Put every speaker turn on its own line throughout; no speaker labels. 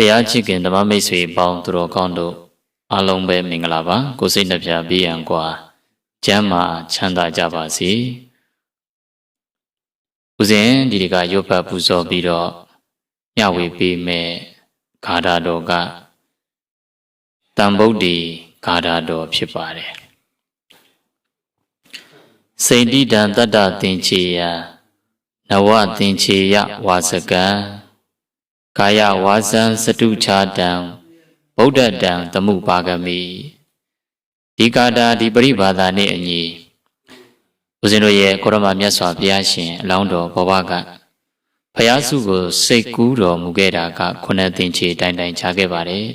တရားချစ်ခင်ဓမ္မမိတ်ဆွေပေါင်းသူတော်ကောင်းတို့အားလုံးပဲမင်္ဂလာပါကိုစိတ်နှပြဘေးရန်ကွာကျမ်းမာချမ်းသာကြပါစေဦးဇင်ဒီဒီကရုပ်ပတ်ပူဇော်ပြီးတော့ညဝေပေးမယ်ဂါထာတော်ကတန်ဗုဒ္ဓီဂါထာတော်ဖြစ်ပါတယ်စိတ်တိတံတတ္တသင်္ချေယနဝသင်္ချေယဝါစကံ ကာယဝါစံစတုချာတံဗုဒ္ဓတံသမှုပါကမိဒီကာတာဒီပရိဘာသာနဲ့အညီဦးဇင်းတို့ရဲ့ကိုရမမြတ်စွာဘုရားရှင်အလောင်းတော်ဘဝကဖယားစုကိုစိတ်ကူးတော်မူခဲ့တာကခုနှစ်သင်္ချေတိုင်တိုင်ခြားခဲ့ပါတယ်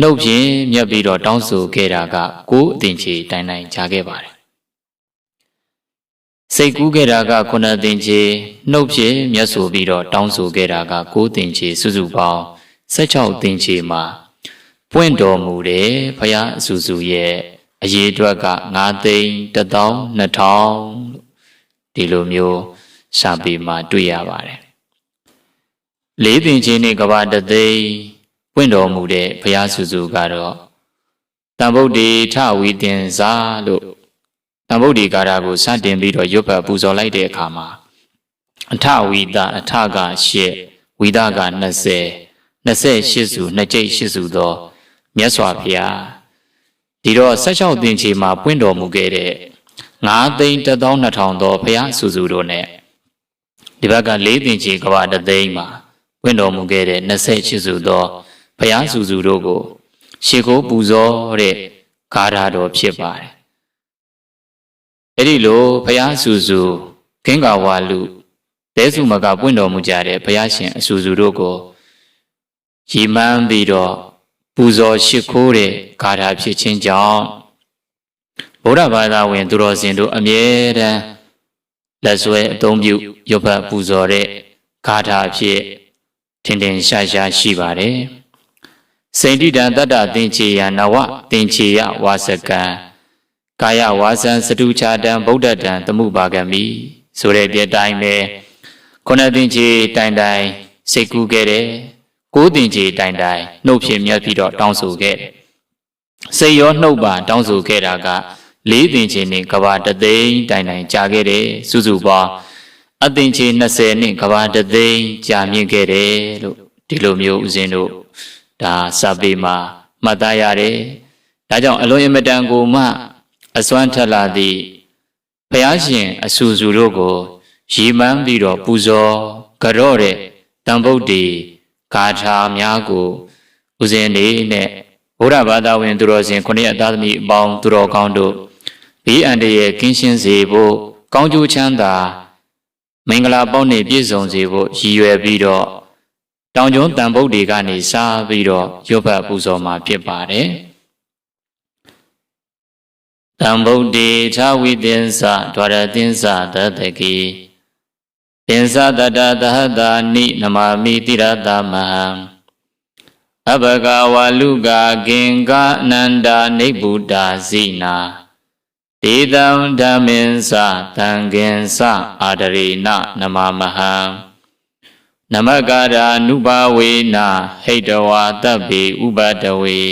နှုတ်ဖြင့်မြတ်ပြီးတော့တောင်းဆိုခဲ့တာကကိုးအသင်္ချေတိုင်တိုင်ခြားခဲ့ပါတယ် စိတ်ကူးခဲ့တာကခုနှစ်သင်္ချေနှုတ်ဖြင့်မြတ်ဆိုပြီးတော့တောင်းဆိုခဲ့တာကကိုးသင်္ချေစုစုပေါင်း16သင်္ချေမှာပွင့်တော်မူတဲ့ဘုရားအဆူဆူရဲ့အရေးအတွက်က9သိန်း12000လို့ဒီလိုမျိုးစာပေမှာတွေ့ရပါတယ်လေးသင်္ချေနဲ့ကဘာတသိန်းပွင့်တော်မူတဲ့ဘုရားဆူဆူကတော့တန်ဗုဒ္ဓေထဝီတင်စာလို့ တန်ဗုဒ္ဓေကာရာကိုစတင်ပြီးတော့ရွတ်ဖတ်ပူဇော်လိုက်တဲ့အခါမှာအထဝီဒအထက8ဝီဒက20 28စုနှစ်ကြိတ်8စုသောမြတ်စွာဘုရားဒီတော့16သင်္ချေမှာပွင့်တော်မူခဲ့တဲ့9သိန်း12000သောဘုရားဆူဆူတို့ ਨੇ ဒီဘက်က4သင်္ချေကဘာတသိန်းမှာပွင့်တော်မူခဲ့တဲ့28စုသောဘုရားဆူဆူတို့ကိုရှေကိုပူဇော်တဲ့ဂါထာတော်ဖြစ်ပါတယ် အဲ့ဒီလိုဘုရားဆူဆူခင်းကာဝါလူတဲစုမကပွင့်တော်မူကြတဲ့ဘုရားရှင်အဆူဆူတို့ကိုရည်မှန်းပြီးတော့ပူဇော်ရှိခိုးတဲ့ဂါထာဖြစ်ခြင်းကြောင့်ဗုဒ္ဓဘာသာဝင် သူတော်စင်တို့အမြဲတမ်းလက်ဆွဲအသုံးပြုရုပ်ဖတ်ပူဇော်တဲ့ဂါထာဖြစ်ထင်ထင်ရှားရှားရှိပါတယ်စိန္တိတံတတ္တသင်္ချေယနဝသင်္ချေယဝါစကံ ကာယဝါစံစတုချာတံဗုဒ္ဓတံသမှုပါကမိဆိုတဲ့ပြတိုင်းပဲခုနသင်္ချေတိုင်တိုင်စိတ်ကူးခဲ့တယ်ကိုးတင်ကြီးတိုင်တိုင်နှုတ်ဖြင့်မြတ်ပြီးတော့တောင်းဆိုခဲ့တယ်။စိတ်ရောနှုတ်ပါတောင်းဆိုခဲ့တာကလေးတင်ကြီးနဲ့ကဘာတသိန်းတိုင်တိုင်ကြာခဲ့တယ်စုစုပေါင်းအသင်ကြီး20နဲ့ကဘာတသိန်းကြာမြင့်ခဲ့တယ်လို့ဒီလိုမျိုးဦးဇင်းတို့ဒါစာပေမှာမှတ်သားရတယ်။ဒါကြောင့်အလွန်အမတန်ကိုမှ အစွမ်းထက်လာသည့်ဘုရားရှင်အဆူဆူတို့ကိုရည်မှန်းပြီးတော့ပူဇော်ကြော့တဲ့တန်ဗုဒ္ဓေဂါထာများကိုဦးဇင်းနေနဲ့ဘုရားဘာသာဝင် သူတော်စင်ခုနှစ်အသားသမီးအပေါင်းသူတော်ကောင်းတို့ဘေးအန္တရာယ်ကင်းရှင်းစေဖို့ကောင်းကျိုးချမ်းသာမင်္ဂလာပေါက်နဲ့ပြည့်စုံစေဖို့ရည်ရွယ်ပြီးတော့တောင်ကျုံတန်ဗုဒ္ဓေကနေစားပြီးတော့ရုပ်ဖတ်ပူဇော်မှာဖြစ်ပါတယ် တံဗုဒ္ဓေသာဝိသင်္စဒွါရသင်္စသတ္တကေပင်စတတသဟတာနိနမမိတိရတမဟံအဘဂဝါလူကာကင်္ဂအနန္တာနိဗ္ဗုဒ္ဓဇိနာဒေတံဓမ္မင်္စသံဃင်္စအာဒရေနနမမဟံနမကာရာနုဘာဝေနဟိတဝါတဗ္ဗေဥပတဝေ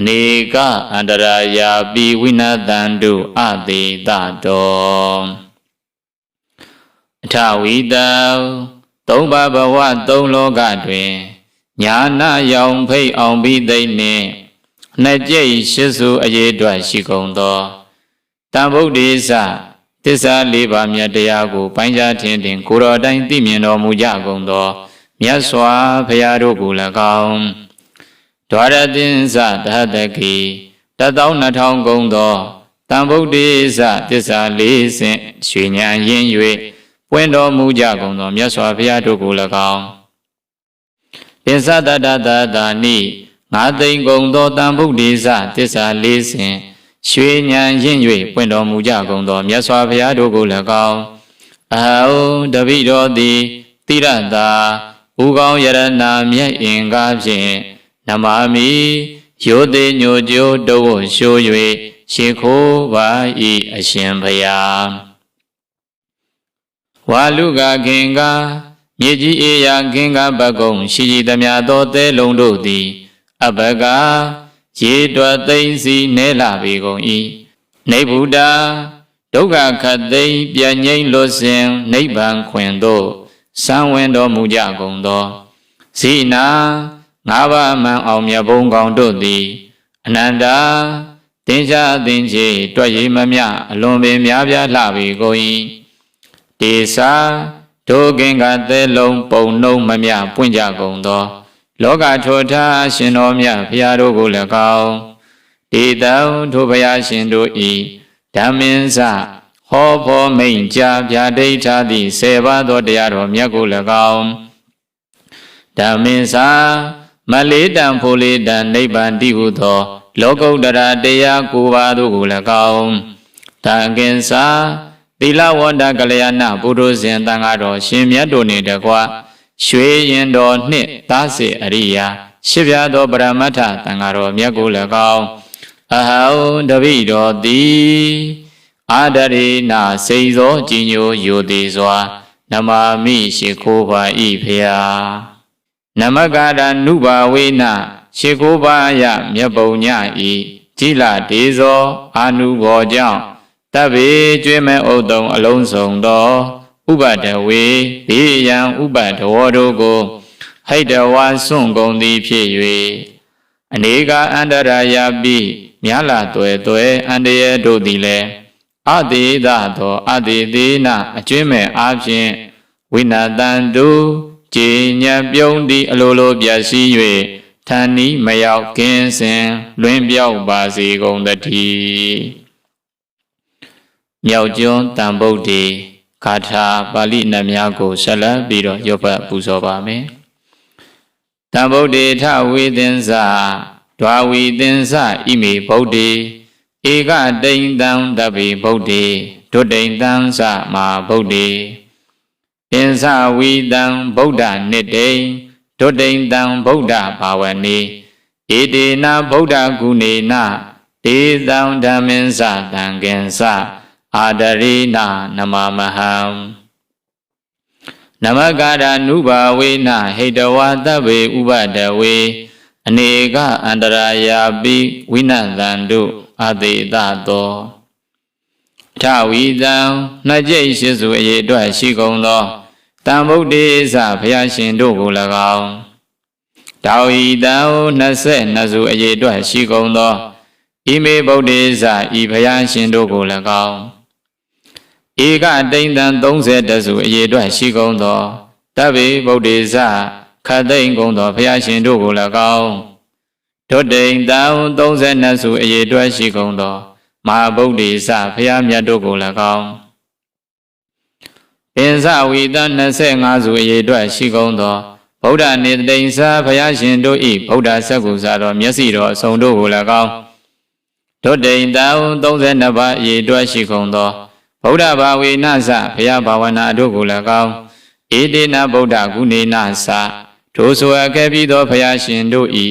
အနေကအန္တရာယာပိဝိနတံတုအသေးတတောအထဝီတံသုံးပါးဘဝသုံးလောကတွင်ညာနာယောင်ဖိတ်အောင်ပြီးသိမ့်နှင့်နှစ်ကြိတ်ရှစ်စုအရေးအတွက်ရှိကုန်သောတန်ဗုဒ္ဓေသသစ္စာလေးပါးမြတ်တရားကိုပိုင်းခြားထင်ထင်ကိုတော်တိုင်းသိမြင်တော်မူကြကုန်သောမြတ်စွာဘုရားတို့ကို၎င်း ဒွါရသင်္စတဟတကိတသော2000ကုံသောတန်ဗုဒ္ဓေသသစ္စာလေးဆင့်ရွှေညာရင်း၍ပွင့်တော်မူကြကုန်သောမြတ်စွာဘုရားတို့ကို၎င်းပင်စတတတတာနိငါသိင်ကုံသောတန်ဗုဒ္ဓေသတစ္ဆာလေးဆင်ရွှေဉဏ်ရင့်၍ပွင့်တော်မူကြကုန်သောမြတ်စွာဘုရားတို့ကို၎င်းအဟံတပိတော်သည်တိရတာဥကောင်းယရနာမြတ်အင်္ဂါဖြင့် နမမိယောတိညိုကျိုးတောရှိုး၍ရှ िख ိုးပါ၏အရှင်ဘုရားဝါလူကခင်ကမြေကြီးအေယာကင်္ဂဘကုံရှိရှိသမျှသောသဲလုံးတို့သည်အဘကရေတွက်သိမ့်စီနဲလာပေကုန်၏နေဗုဒ္ဓဒုက္ခခတ်သိမ့်ပြငိမ့်လွတ်စဉ်နိဗ္ဗာန်ခွင်သို့စံဝင်တော်မူကြကုန်သောဇိနာ ငါးပါးမှန်အောင်မြတ်ဘုံကောင်တို့သည်အနန္တာတင်ရှားသင်ချေတွက်ရည်မမြအလွန်ပင်များပြားလှပေကုန်၏တေစာဒုကင်္ဂသဲလုံးပုံနှုံမမြပွင့်ကြကုန်သော လောကထောထားရှင်တော်မြတ်ဖရာတို့ကို၎င်းဒေတံထိုဘုရားရှင်တို့ဤဓမ္မင်းစဟောဖောမိန်ကြာဗျာဒိဋ္ဌာသည့်ဆေပါးသောတရားတော်မြတ်ကို၎င်းဓမ္မင်းစာ မလေးတံဖိုလေးတံနိဗ္ဗာန်တိဟုသော လောကုတ္တရာတရားကိုပါတို့ကို၎င်းတံကင်စာသီလဝန္တကလျာဏပုရုဇဉ်တန်ဃာတော်ရှင်မြတ်တို့နှင့်တကွရွှေရင်တော်နှင့်သားစေအရိယာရှစ်ပြားသောပရမတ္ထတန်ဃာတော်မြတ်ကို၎င်းအဟံတပိတော်သည်အာဒရိနာစိန်သောကြည်ညိုယိုသေးစွာ နမာမိရှိခိုးပါဤဖျာ နမကာရနုဘာဝေနရှိခိုးပါယမြတ်ပုံညဤကြည်လာဒေဇောအာနုဘောကြောင့်တပ်ပေကျွေးမဲ့ဥတုံအလုံးစုံသောဥပဒဝေဘေးရန်ဥပဒဝတို့ကိုဟိတဝါစွန့်ကုန်သည်ဖြစ်၍အနေကအန္တရာယပိမြာလာတွယ်တွယ်အန္တရာယ်တို့သည်လည်းအတေသသောအတေသေးနအကျွင်းမဲ့အားဖြင့်ဝိနာတန်တု ခြေညံပြုံးသည့်အလိုလိုပြည့်စည်၍ဌာနီမရောက်ကင်းစင်လွင်ပြောက်ပါစေကုန်တည်းမြောက်ကျွန်းတန်ဗုဒ္ဓေဂါထာပါဠိနတ်များကိုဆက်လက်ပြီးတော့ရုပ်ပတ်ပူဇော်ပါမယ်တံဗုဒ္ဓေထဝေသင်္စဒွာဝီသင်္စဣမေဗုဒ္ဓေဧကတိန်တံတပိဗုဒ္ဓေဒုတိန်တံစမာဗုဒ္ဓေ သင်္စဝီတံဗုဒ္ဓနိတိန်ဒုတိန်တံဗုဒ္ဓဘာဝနေဧတေနဗုဒ္ဓဂုဏေနဒေသံဓမ္မင်းစတံကင်္စအာဒရိနာနမမဟံနမကာရနုဘာဝေနဟိတဝါတဗ္ဗေဥပဒဝေအနေကအန္တရာယာပိဝိနသံတုအသေးသသော ထဝီတံနှစ်ကျိတ်ရှိစုအရေအတွက်ရှိကုန်သောတံဗုဒ္ဓေသဘုရားရှင်တို့ကို၎င်းတောဝီတံ22စုအရေအတွက်ရှိကုန်သောဣမေဗုဒ္ဓေသဤဘုရားရှင်တို့ကို၎င်းဧကတိန်တံ30တစုအရေအတွက်ရှိကုန်သောတဗ္ဗေဗုဒ္ဓေဇခတ်သိမ့်ကုန်သောဘုရားရှင်တို့ကို၎င်းဒုတိန်တံ32စုအရေအတွက်ရှိကုန်သော မဟာဗုဒ္ဓေဇဘုရားမြတ်တို့ကို၎င်းပင်စဝီတံ25စုအရေအတွက်ရှိကုန်သောဗုဒ္ဓနေတိန်စာဘုရားရှင်တို့ဤဗုဒ္ဓဆက်ကူစာတော်မျက်စိတော်အစုံတို့ကို၎င်းဒုတိန်တံ32ပါးအရေအတွက်ရှိကုန်သောဗုဒ္ဓဘာဝေနသဘုရားဘာဝနာတို့ကို၎င်းဧတေနဗုဒ္ဓဂုဏေနသထိုဆိုအပ်ခဲ့ပြီးသောဘုရားရှင်တို့ဤ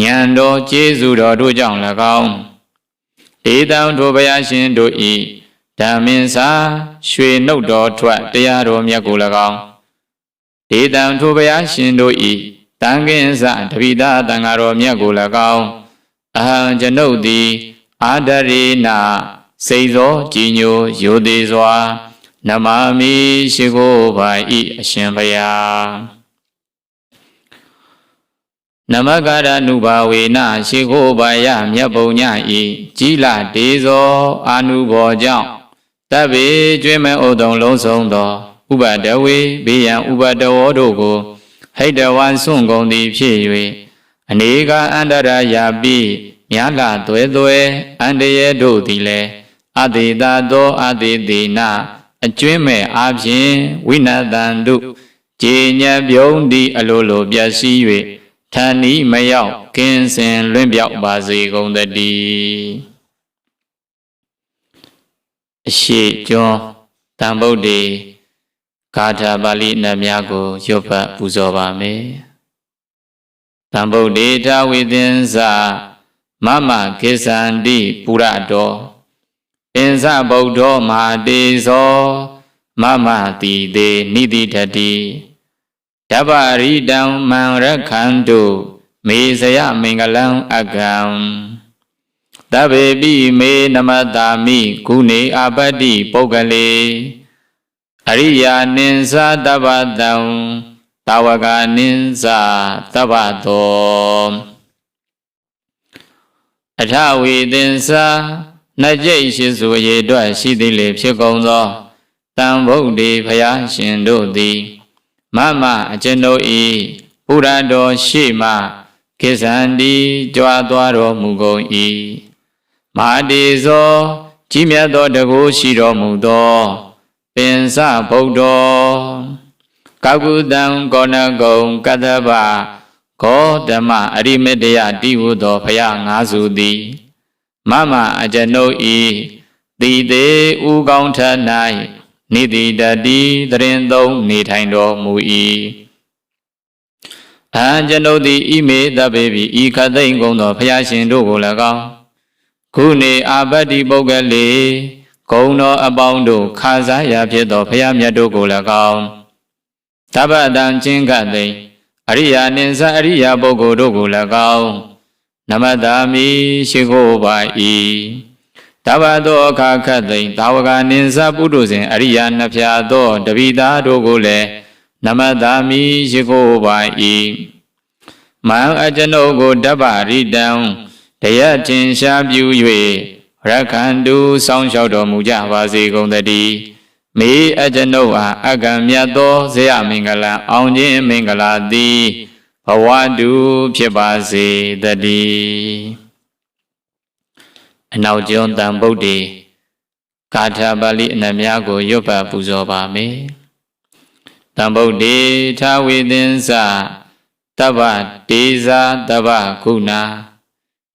ဉာဏ်တော်ကျေးဇူးတော်တို့ကြောင့်၎င်း ဧတံထိုဘုရားရှင်တို့ဤဓမ္မင်စာရွှေနှုတ်တော်ထွက်တရားတော်မြတ်ကို၎င်းဧတံထိုဘုရားရှင်တို့ဤတန်ကင်းစတပိတာတန်ဃာတော်မြတ်ကို၎င်းအဟံကျွန်ုပ်သည်အာဒရေနာစိတ်သောကြည်ညိုယိုသေးစွာ နမမိရှိခိုးပါဤအရှင်ဘုရား နမကာရနုဘာဝေနရှိခိုးပါယမြတ်ပုံညဤကြီးလာဒေဇောအာနုဘောကြောင့်တပ်ပေကျွေးမဲ့ဥဒုံလုံးစုံသောဥပဒဝေဘေးရန်ဥပဒဝောတို့ကိုဟိတဝံစွန့်ကုန်သည်ဖြစ်၍အနေကအန္တရာယာပိမြာလာသွဲသွဲအန္တရာတို့သည်လည်းအတေတာသောအတေတိနာအကျွင်းမဲ့အားဖြင့်ဝိနတံတုခြေညံပြုံးသည့်အလိုလိုပြည့်စည်၍ ဌာနီမရောက်ကင်းစင်လွင့်ပြောက်ပါစေကုန်တည်းအရှိကျွန်းတန်ဗုဒ္ဓေဂါထာပါဠိနတ်များကိုရွတ်ဖတ်ပူဇော်ပါမယ်တန်ဗုဒ္ဓေထဝိသင်္စမမကိစ္ဆန္တိပုရတော်ပင်စဗုဒ္ဓောမဟာတေဇော မမတိတေနိတိတတိ တပရိတံမံရခန္တုမေစယမင်္ဂလံအကံတဗ္ဗေပိမေနမတာမိကုနေအပတ္တိပုဂ္ဂလေအရိယာနိသတဗ္ဗတံတာဝကနိသတဗ္ဗတောအထဝေသင်္စာနှစ်ကျိတ်ရှိစုရေအတွက်ရှိသည်လေဖြစ်ကုန်သောတံဗုဒ္ဓေဖယားရှင်တို့သည် မမအကျွန်ုပ်ဤပုရတော်ရှိမှကိစ္ဆန္တိကြွားသွားတော်မူကုန်၏မဟာတေဇောကြီးမြတ်သောတကူရှိတော်မူသောပင်စဗုဒ္ဓောကောကုတံကောဏဂုံကတ္တဗဂောဓမ္မအရိမတယတိဟုသောဖယားငါးစုသည်မမအကျွန်ုပ်ဤတိသေးဥကောင်းထ၌ နိတိတတိတရင်သုံးနေထိုင်တော်မူ၏အကျွန်ုပ်သည်ဣမေတပေပြီဤခသိမ့်ကုန်သောဖယားရှင်တို့ကို၎င်းခုနေအာပတ္တိပုဂ္ဂလေဂုံတော်အပေါင်းတို့ခါစားရဖြစ်သောဖယားမြတ်တို့ကို၎င်းတပ္ပတံချင်းကသိမ့်အရိယာနိသအရိယာပုဂ္ဂိုလ်တို့ကို၎င်းနမတာမိရှိခိုးပါ၏ တဘသောအခါခတ်သိင်သာဝကနိသပုထုဇဉ်အရိယာနှဖျာသောတပိသားတို့ကိုလည်းနမတာမိရှိခိုးပါ၏မံအကျွန်ုပ်ကိုတပ္ပရိတံတရတင်ရှားပြု၍ရခန္တုစောင်းလျှောက်တော်မူကြပါစေကုန်သတည်းမေအကျွန်ုပ်အားအကံမြတ်သောဇေယမင်္ဂလာအောင်ခြင်းမင်္ဂလာသည်ဘဝတုဖြစ်ပါစေတည်း အနောက်ကျောင်းတန်ဗုဒ္ဓေကာထာပါဠိအနတ်များကိုရွတ်ပတ်ပူဇော်ပါမယ်တန်ဗုဒ္ဓေထာဝေသင်္စတဗ္ဗတေဇာတဗ္ဗကုဏ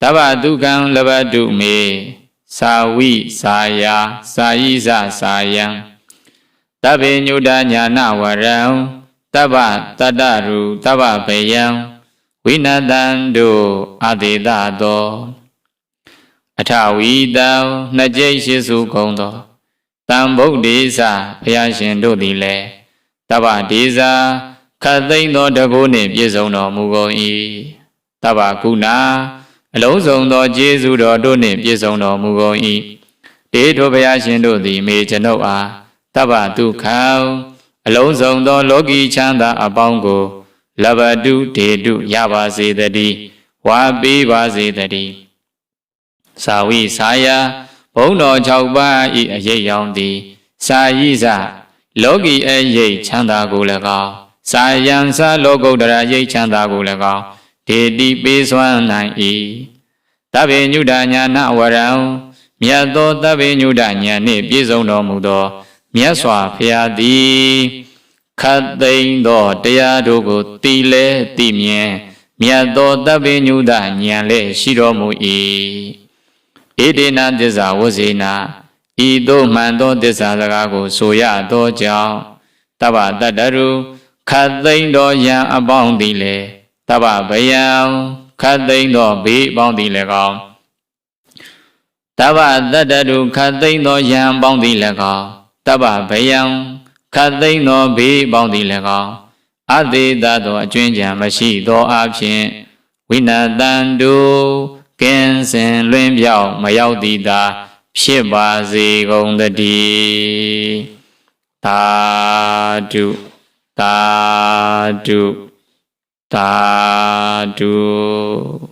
တဗ္ဗဒုက္ခံလဘတုမေသာဝိသာယာသာယိဇသာယံတဗ္ဗေညုတညာနဝရံတဗ္ဗတတ္တရူတဗ္ဗဘေယံဝိနတံတို့အတေတသော အထဝီတံနှစ်ကျိတ်ရှိစုကုန်သောတံဗုဒ္ဓေသဘုရားရှင်တို့သည်လည်းတဗ္ဗဒေဇာခတ်သိမ့်သောတကုနှင့်ပြည့်စုံတော်မူကုန်၏တဗ္ဗကုဏအလုံးစုံသောကျေးဇူးတော်တို့နှင့်ပြည့်စုံတော်မူကုန်၏တေထိုဘုရားရှင်တို့သည်မေကျွန်ုပ်အားတဗ္ဗဒုက္ခံအလုံးစုံသောလောကီချမ်းသာအပေါင်းကိုလဘတုဒေတုရပါစေတည်းဝါပေးပါစေတည်း သာဝိသာယဘုံတော်၆ပါးဤအရေးရောင်သည်စာယိစလောကီအရေးချမ်းသာကို၎င်းစာယံစာလောကုတ္တရာရိတ်ချမ်းသာကို၎င်းဒေတိပေးစွမ်းနိုင်၏တဗ္ဗညုတညာနဝရံမြတ်သောတဗ္ဗညုတညာနှင့်ပြည့်စုံတော်မူသောမြတ်စွာဘုရားသည်ခတ်သိမ်းသောတရားတို့ကိုတီလဲသိမြင်မြတ်သောတဗ္ဗညုတဉာဏ်လည်းရှိတော်မူ၏ ဣတိနာသစ္စာဝဇေနာဤသို့မှန်သောသစ္စာစကားကို ဆိုရသောကြောင့်တဗ္ဗတတ္တရုခတ်သိမ်းသောယံအပေါင်းသည်လေတဗ္ဗဗယံခတ်သိမ်းသောဘေးအပေါင်းသည်လည်းကောင်းတဗ္ဗတတ္တရုခတ်သိမ်းသောယံအပေါင်းသည်လည်းကောင်းတဗ္ဗဗယံခတ်သိမ်းသောဘေးပေါင်းသည်လည်းကောင်းအသေးသသောအကျွင်းကြံမရှိသောအဖြစ်ဝိနတံတု ကင်းစင်လွင်ပြောက်မရောက်သည်သာဖြစ်ပါစေကုန်တည်းသာဓုသာဓုသာဓု